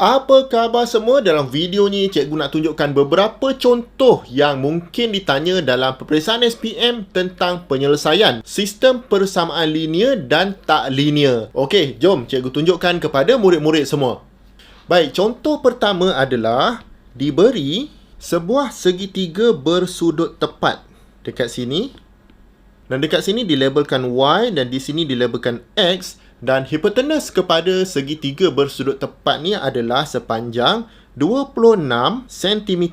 Apa khabar semua? Dalam video ni cikgu nak tunjukkan beberapa contoh yang mungkin ditanya dalam peperiksaan SPM tentang penyelesaian sistem persamaan linear dan tak linear. Okey, jom cikgu tunjukkan kepada murid-murid semua. Baik, contoh pertama adalah diberi sebuah segitiga bersudut tepat dekat sini. Dan dekat sini dilabelkan Y dan di sini dilabelkan X dan hipotenus kepada segitiga bersudut tepat ni adalah sepanjang 26 cm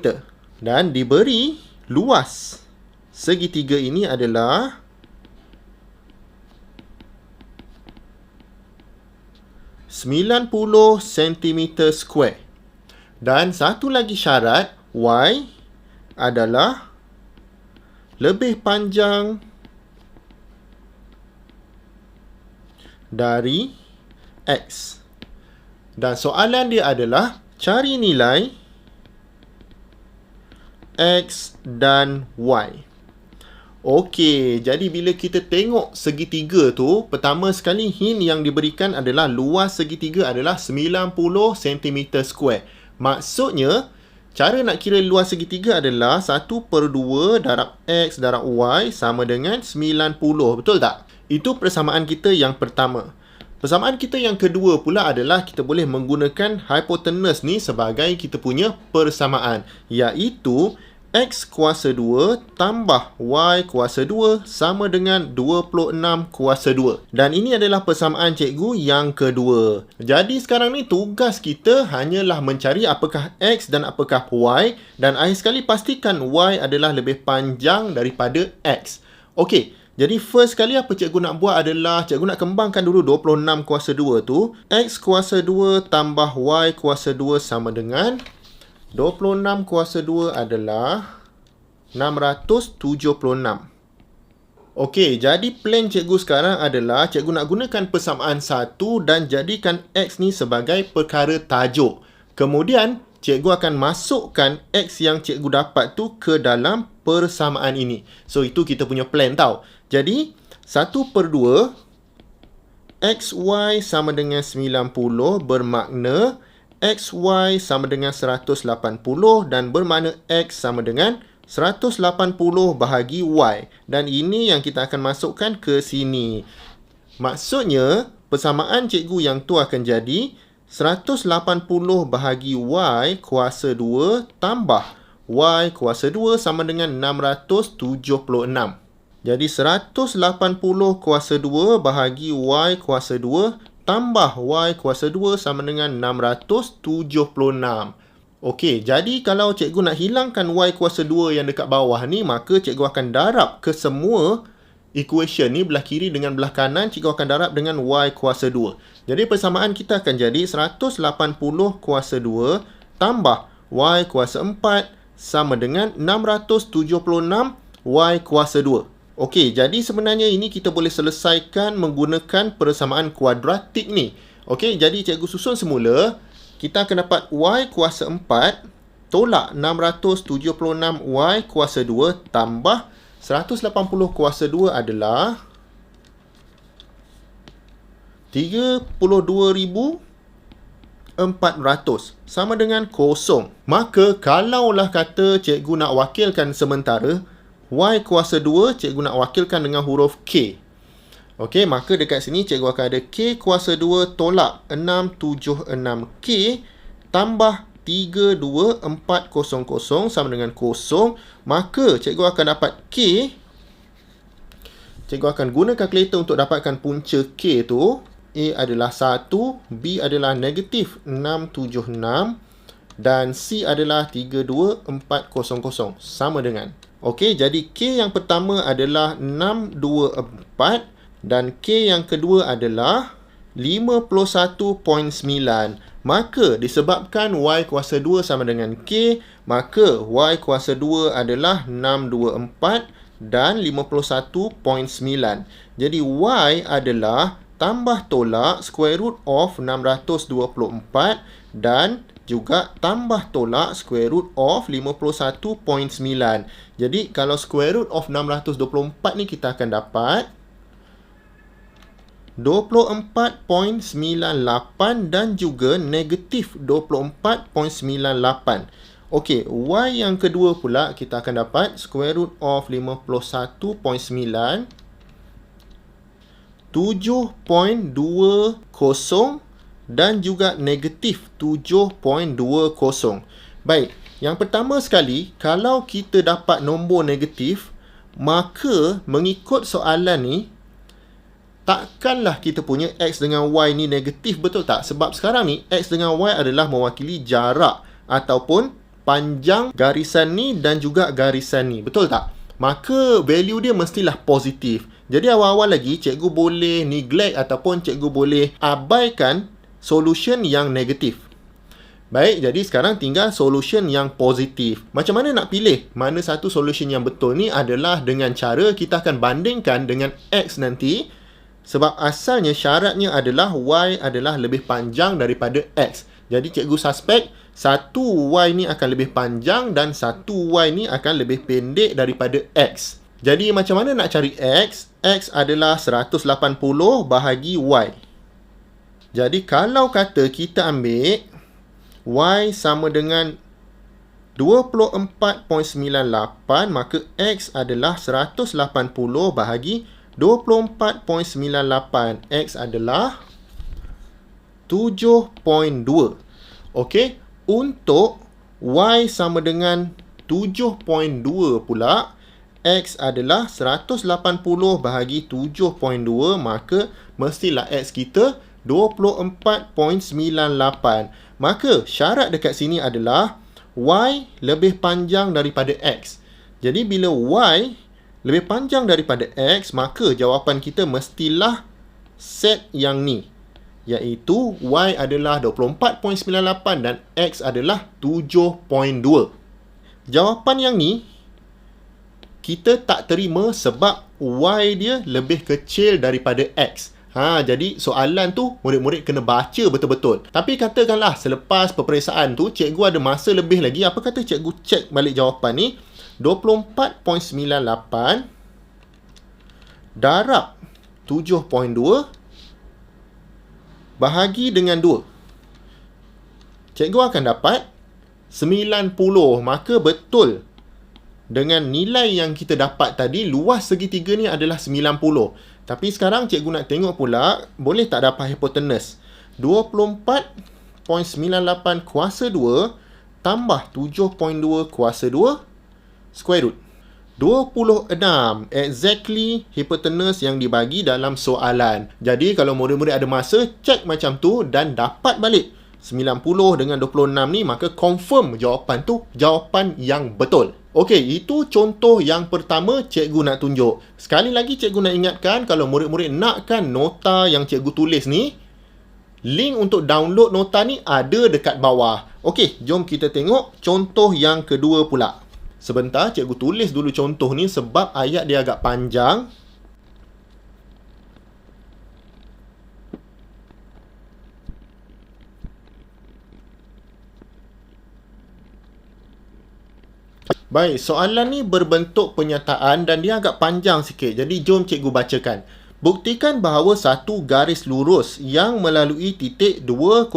dan diberi luas segitiga ini adalah sembilan puluh cm square. Dan satu lagi syarat y adalah lebih panjang dari X. Dan soalan dia adalah cari nilai X dan Y. Okey, jadi bila kita tengok segitiga tu, pertama sekali hint yang diberikan adalah luas segitiga adalah 90 cm square. Maksudnya, cara nak kira luas segitiga adalah 1 per 2 darab X darab Y sama dengan 90. Betul tak? Itu persamaan kita yang pertama. Persamaan kita yang kedua pula adalah kita boleh menggunakan hypotenuse ni sebagai kita punya persamaan. Iaitu X kuasa 2 tambah Y kuasa 2 sama dengan 26 kuasa 2. Dan ini adalah persamaan cikgu yang kedua. Jadi sekarang ni tugas kita hanyalah mencari apakah X dan apakah Y. Dan akhir sekali pastikan Y adalah lebih panjang daripada X. Okey, jadi first kali apa cikgu nak buat adalah cikgu nak kembangkan dulu 26 kuasa 2 tu. X kuasa 2 tambah Y kuasa 2 sama dengan 26 kuasa 2 adalah 676. Okey, jadi plan cikgu sekarang adalah cikgu nak gunakan persamaan 1 dan jadikan X ni sebagai perkara tajuk. Kemudian, cikgu akan masukkan X yang cikgu dapat tu ke dalam persamaan ini. So, itu kita punya plan tau. Jadi, 1 per 2 XY sama dengan 90 bermakna XY sama dengan 180 dan bermakna X sama dengan 180 bahagi Y. Dan ini yang kita akan masukkan ke sini. Maksudnya, persamaan cikgu yang tu akan jadi 180 bahagi Y kuasa 2 tambah Y kuasa 2 sama dengan 676. Jadi 180 kuasa 2 bahagi Y kuasa 2 tambah Y kuasa 2 sama dengan 676. Okey, jadi kalau cikgu nak hilangkan Y kuasa 2 yang dekat bawah ni, maka cikgu akan darab ke semua equation ni belah kiri dengan belah kanan, cikgu akan darab dengan Y kuasa 2. Jadi persamaan kita akan jadi 180 kuasa 2 tambah Y kuasa 4 sama dengan 676 Y kuasa 2. Okey, jadi sebenarnya ini kita boleh selesaikan menggunakan persamaan kuadratik ni. Okey, jadi cikgu susun semula. Kita akan dapat y kuasa 4 tolak 676 y kuasa 2 tambah 180 kuasa 2 adalah 32,400 sama dengan kosong. Maka kalaulah kata cikgu nak wakilkan sementara, Y kuasa 2 cikgu nak wakilkan dengan huruf K. Okey, maka dekat sini cikgu akan ada K kuasa 2 tolak 676K tambah 32400 sama dengan kosong. Maka cikgu akan dapat K. Cikgu akan guna kalkulator untuk dapatkan punca K tu. A adalah 1, B adalah negatif 676 dan C adalah 32400 sama dengan Okey, jadi K yang pertama adalah 624 dan K yang kedua adalah 51.9. Maka disebabkan Y kuasa 2 sama dengan K, maka Y kuasa 2 adalah 624 dan 51.9. Jadi Y adalah tambah tolak square root of 624 dan juga tambah tolak square root of 51.9. Jadi kalau square root of 624 ni kita akan dapat 24.98 dan juga negatif 24.98. Okey, Y yang kedua pula kita akan dapat square root of 51.9 7.20 dan juga negatif 7.20. Baik, yang pertama sekali, kalau kita dapat nombor negatif, maka mengikut soalan ni, takkanlah kita punya X dengan Y ni negatif, betul tak? Sebab sekarang ni, X dengan Y adalah mewakili jarak ataupun panjang garisan ni dan juga garisan ni, betul tak? Maka value dia mestilah positif. Jadi awal-awal lagi, cikgu boleh neglect ataupun cikgu boleh abaikan solution yang negatif. Baik, jadi sekarang tinggal solution yang positif. Macam mana nak pilih mana satu solution yang betul ni adalah dengan cara kita akan bandingkan dengan X nanti sebab asalnya syaratnya adalah Y adalah lebih panjang daripada X. Jadi cikgu suspek satu Y ni akan lebih panjang dan satu Y ni akan lebih pendek daripada X. Jadi macam mana nak cari X? X adalah 180 bahagi Y. Jadi kalau kata kita ambil Y sama dengan 24.98 maka X adalah 180 bahagi 24.98 X adalah 7.2 Okey, untuk Y sama dengan 7.2 pula X adalah 180 bahagi 7.2 maka mestilah X kita 24.98 Maka syarat dekat sini adalah Y lebih panjang daripada X. Jadi bila Y lebih panjang daripada X, maka jawapan kita mestilah set yang ni. Iaitu Y adalah 24.98 dan X adalah 7.2. Jawapan yang ni, kita tak terima sebab Y dia lebih kecil daripada X. Ha, jadi soalan tu murid-murid kena baca betul-betul. Tapi katakanlah selepas peperiksaan tu cikgu ada masa lebih lagi. Apa kata cikgu cek balik jawapan ni? 24.98 darab 7.2 bahagi dengan 2. Cikgu akan dapat 90. Maka betul dengan nilai yang kita dapat tadi luas segitiga ni adalah 90. Tapi sekarang cikgu nak tengok pula, boleh tak dapat hipotenus? 24.98 kuasa 2 tambah 7.2 kuasa 2 square root. 26 exactly hipotenus yang dibagi dalam soalan. Jadi kalau murid-murid ada masa, cek macam tu dan dapat balik 90 dengan 26 ni, maka confirm jawapan tu jawapan yang betul. Okey, itu contoh yang pertama cikgu nak tunjuk. Sekali lagi cikgu nak ingatkan kalau murid-murid nakkan nota yang cikgu tulis ni, link untuk download nota ni ada dekat bawah. Okey, jom kita tengok contoh yang kedua pula. Sebentar, cikgu tulis dulu contoh ni sebab ayat dia agak panjang. Baik, soalan ni berbentuk penyataan dan dia agak panjang sikit. Jadi jom cikgu bacakan. Buktikan bahawa satu garis lurus yang melalui titik 20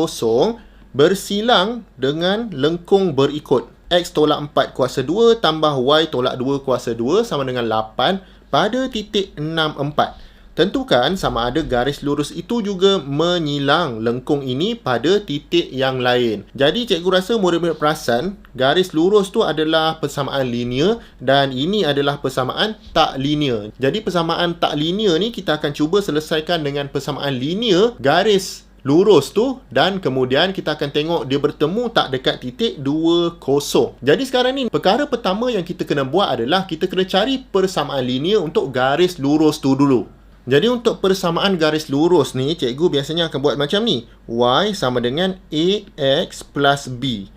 bersilang dengan lengkung berikut. X tolak 4 kuasa 2 tambah Y tolak 2 kuasa 2 sama dengan 8 pada titik 6, 4. Tentukan sama ada garis lurus itu juga menyilang lengkung ini pada titik yang lain. Jadi cikgu rasa murid-murid perasan garis lurus tu adalah persamaan linear dan ini adalah persamaan tak linear. Jadi persamaan tak linear ni kita akan cuba selesaikan dengan persamaan linear garis lurus tu dan kemudian kita akan tengok dia bertemu tak dekat titik 2, 0. Jadi sekarang ni perkara pertama yang kita kena buat adalah kita kena cari persamaan linear untuk garis lurus tu dulu. Jadi untuk persamaan garis lurus ni, cikgu biasanya akan buat macam ni. Y sama dengan AX plus B.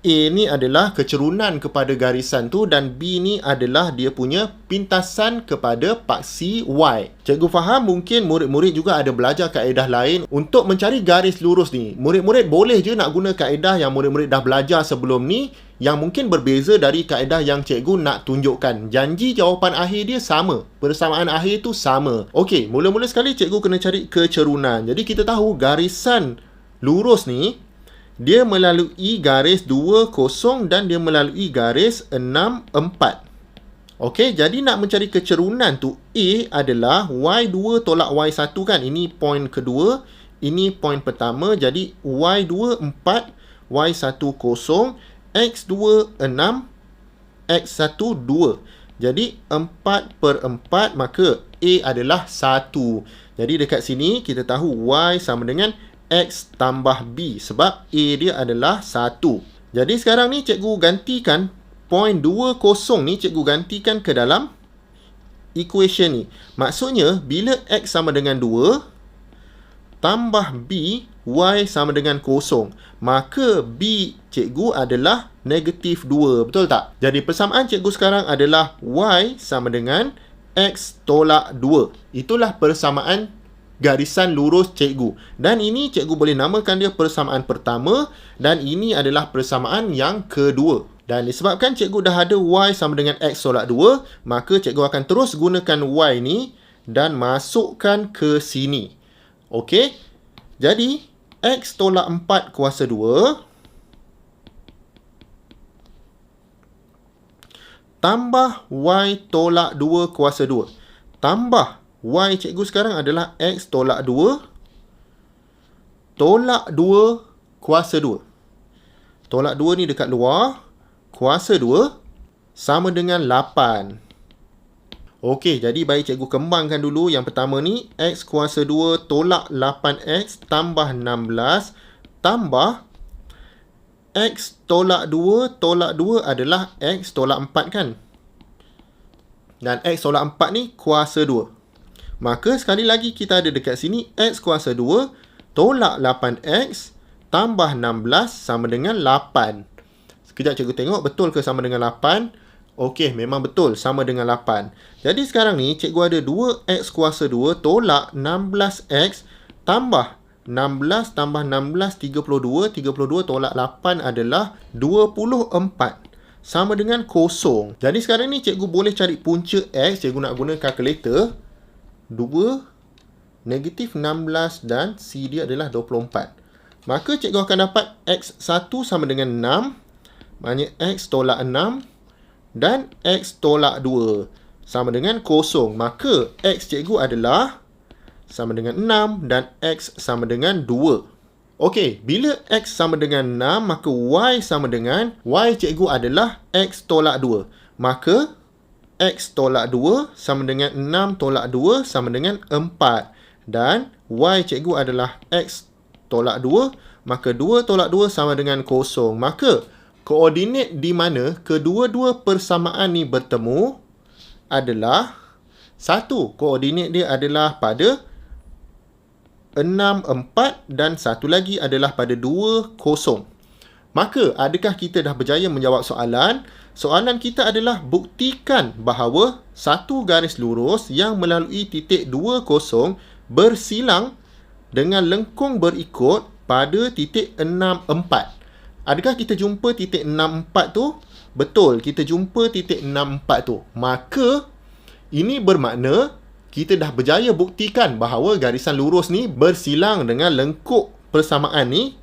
A ni adalah kecerunan kepada garisan tu dan B ni adalah dia punya pintasan kepada paksi Y. Cikgu faham mungkin murid-murid juga ada belajar kaedah lain untuk mencari garis lurus ni. Murid-murid boleh je nak guna kaedah yang murid-murid dah belajar sebelum ni yang mungkin berbeza dari kaedah yang cikgu nak tunjukkan. Janji jawapan akhir dia sama. Persamaan akhir tu sama. Okey, mula-mula sekali cikgu kena cari kecerunan. Jadi kita tahu garisan lurus ni dia melalui garis 2 kosong dan dia melalui garis 6 4. Okey, jadi nak mencari kecerunan tu A adalah Y2 tolak Y1 kan. Ini poin kedua, ini poin pertama. Jadi Y2 4, Y1 kosong, X2 6, X1 2. Jadi 4 per 4 maka A adalah 1. Jadi dekat sini kita tahu Y sama dengan X tambah B sebab A dia adalah 1. Jadi sekarang ni cikgu gantikan point 20 ni cikgu gantikan ke dalam equation ni. Maksudnya bila X sama dengan 2 tambah B Y sama dengan kosong maka B cikgu adalah negatif 2 betul tak? Jadi persamaan cikgu sekarang adalah Y sama dengan X tolak 2 itulah persamaan garisan lurus cikgu. Dan ini cikgu boleh namakan dia persamaan pertama dan ini adalah persamaan yang kedua. Dan disebabkan cikgu dah ada Y sama dengan X tolak 2, maka cikgu akan terus gunakan Y ni dan masukkan ke sini. Okey? Jadi, X tolak 4 kuasa 2 tambah Y tolak 2 kuasa 2 tambah Y cikgu sekarang adalah X tolak 2 tolak 2 kuasa 2. Tolak 2 ni dekat luar. Kuasa 2 sama dengan 8. Okey, jadi baik cikgu kembangkan dulu. Yang pertama ni, X kuasa 2 tolak 8X tambah 16 tambah X tolak 2 tolak 2 adalah X tolak 4 kan? Dan X tolak 4 ni kuasa 2. Maka sekali lagi kita ada dekat sini X kuasa 2 tolak 8X tambah 16 sama dengan 8. Sekejap cikgu tengok betul ke sama dengan 8. Okey, memang betul sama dengan 8. Jadi sekarang ni cikgu ada 2X kuasa 2 tolak 16X tambah 16 tambah 16, 32. 32 tolak 8 adalah 24 sama dengan kosong. Jadi sekarang ni cikgu boleh cari punca X. Cikgu nak guna kalkulator. 2 negatif 16 dan C dia adalah 24. Maka cikgu akan dapat X1 sama dengan 6. Maknanya X tolak 6 dan X tolak 2 sama dengan kosong. Maka X cikgu adalah sama dengan 6 dan X sama dengan 2. Okey, bila X sama dengan 6, maka Y sama dengan Y cikgu adalah X tolak 2. Maka X tolak 2 sama dengan 6 tolak 2 sama dengan 4. Dan Y cikgu adalah X tolak 2. Maka 2 tolak 2 sama dengan 0. Maka koordinat di mana kedua-dua persamaan ni bertemu adalah satu koordinat dia adalah pada 6, 4 dan satu lagi adalah pada 2, 0. Maka adakah kita dah berjaya menjawab soalan? Soalan kita adalah buktikan bahawa satu garis lurus yang melalui titik 20 bersilang dengan lengkung berikut pada titik 64. Adakah kita jumpa titik 64 tu? Betul, kita jumpa titik 64 tu. Maka ini bermakna kita dah berjaya buktikan bahawa garisan lurus ni bersilang dengan lengkuk persamaan ni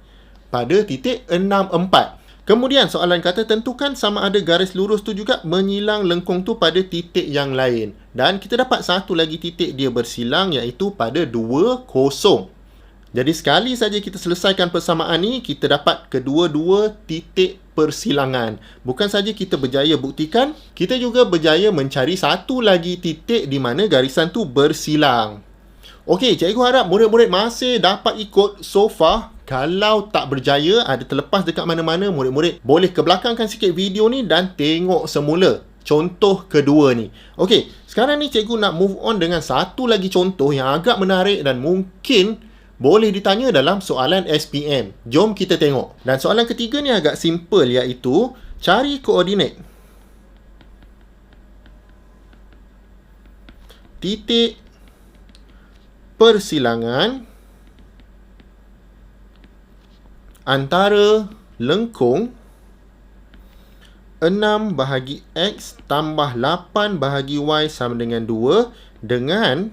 pada titik 64. Kemudian soalan kata tentukan sama ada garis lurus tu juga menyilang lengkung tu pada titik yang lain. Dan kita dapat satu lagi titik dia bersilang iaitu pada 2, kosong. Jadi sekali saja kita selesaikan persamaan ni, kita dapat kedua-dua titik persilangan. Bukan saja kita berjaya buktikan, kita juga berjaya mencari satu lagi titik di mana garisan tu bersilang. Okey, cikgu harap murid-murid masih dapat ikut so far kalau tak berjaya, ada terlepas dekat mana-mana, murid-murid boleh ke belakangkan sikit video ni dan tengok semula contoh kedua ni. Okey, sekarang ni cikgu nak move on dengan satu lagi contoh yang agak menarik dan mungkin boleh ditanya dalam soalan SPM. Jom kita tengok. Dan soalan ketiga ni agak simple iaitu cari koordinat. Titik persilangan antara lengkung 6 bahagi X tambah 8 bahagi Y sama dengan 2 dengan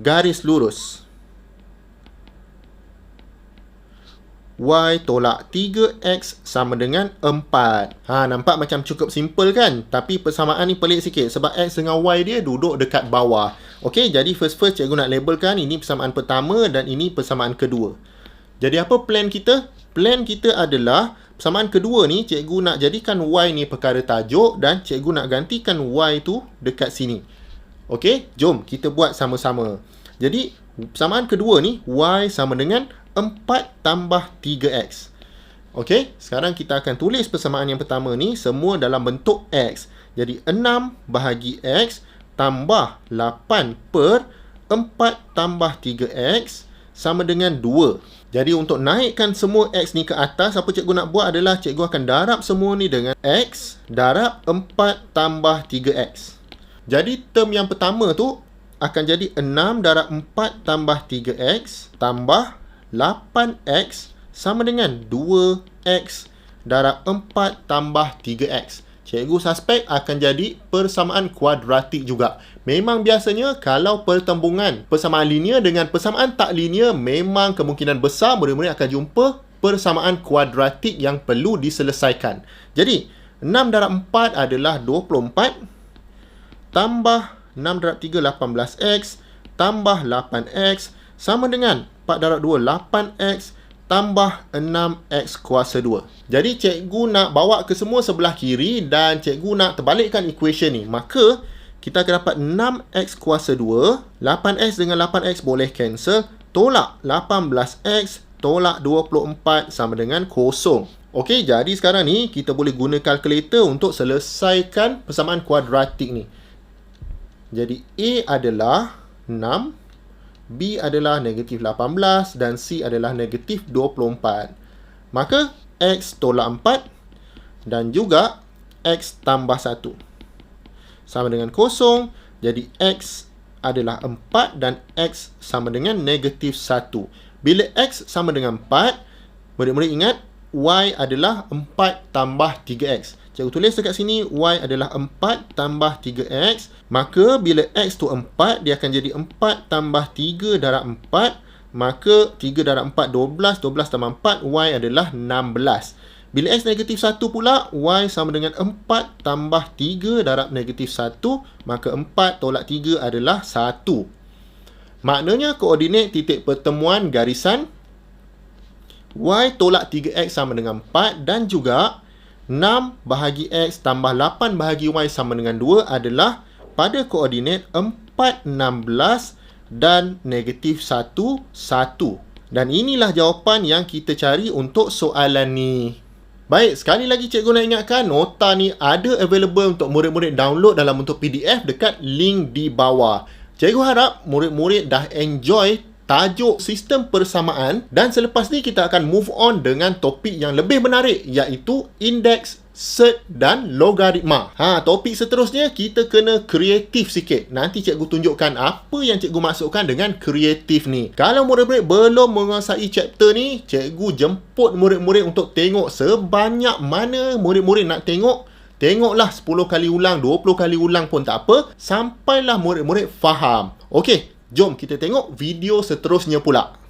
garis lurus. Y tolak 3X sama dengan 4. Ha, nampak macam cukup simple kan? Tapi persamaan ni pelik sikit sebab X dengan Y dia duduk dekat bawah. Okey, jadi first-first cikgu nak labelkan ini persamaan pertama dan ini persamaan kedua. Jadi apa plan kita? Plan kita adalah Persamaan kedua ni, cikgu nak jadikan Y ni perkara tajuk dan cikgu nak gantikan Y tu dekat sini. Okey, jom kita buat sama-sama. Jadi, persamaan kedua ni, Y sama dengan 4 tambah 3X. Okey, sekarang kita akan tulis persamaan yang pertama ni semua dalam bentuk X. Jadi, 6 bahagi X tambah 8 per 4 tambah 3X sama dengan 2. Jadi untuk naikkan semua X ni ke atas, apa cikgu nak buat adalah cikgu akan darab semua ni dengan X darab 4 tambah 3X. Jadi term yang pertama tu akan jadi 6 darab 4 tambah 3X tambah 8X sama dengan 2X darab 4 tambah 3X. Cikgu suspek akan jadi persamaan kuadratik juga. Memang biasanya kalau pertembungan persamaan linear dengan persamaan tak linear memang kemungkinan besar murid-murid akan jumpa persamaan kuadratik yang perlu diselesaikan. Jadi 6 darab 4 adalah 24 tambah 6 darab 3 18x tambah 8x sama dengan 4 darab 2 8x tambah 6x kuasa 2. Jadi cikgu nak bawa ke semua sebelah kiri dan cikgu nak terbalikkan equation ni. Maka kita akan dapat 6x kuasa 2, 8x dengan 8x boleh cancel, tolak 18x, tolak 24 sama dengan kosong. Okey, jadi sekarang ni kita boleh guna kalkulator untuk selesaikan persamaan kuadratik ni. Jadi A adalah 6, B adalah negatif 18 dan C adalah negatif 24. Maka X tolak 4 dan juga X tambah 1 sama dengan kosong. Jadi X adalah 4 dan X sama dengan negatif 1. Bila X sama dengan 4, murid-murid ingat Y adalah 4 tambah 3X. Cikgu tulis dekat sini Y adalah 4 tambah 3X. Maka bila X tu 4, dia akan jadi 4 tambah 3 darab 4. Maka 3 darab 4, 12. 12 tambah 4, Y adalah 16. Bila X negatif 1 pula, Y sama dengan 4 tambah 3 darab negatif 1. Maka 4 tolak 3 adalah 1. Maknanya koordinat titik pertemuan garisan Y tolak 3X sama dengan 4 dan juga 6 bahagi X tambah 8 bahagi Y sama dengan 2 adalah pada koordinat 4, 16 dan negatif 1, 1. Dan inilah jawapan yang kita cari untuk soalan ni. Baik, sekali lagi cikgu nak ingatkan, nota ni ada available untuk murid-murid download dalam bentuk PDF dekat link di bawah. Cikgu harap murid-murid dah enjoy tajuk sistem persamaan dan selepas ni kita akan move on dengan topik yang lebih menarik iaitu indeks set dan logaritma. Ha, topik seterusnya kita kena kreatif sikit. Nanti cikgu tunjukkan apa yang cikgu masukkan dengan kreatif ni. Kalau murid-murid belum menguasai chapter ni, cikgu jemput murid-murid untuk tengok sebanyak mana murid-murid nak tengok. Tengoklah 10 kali ulang, 20 kali ulang pun tak apa. Sampailah murid-murid faham. Okey, jom kita tengok video seterusnya pula.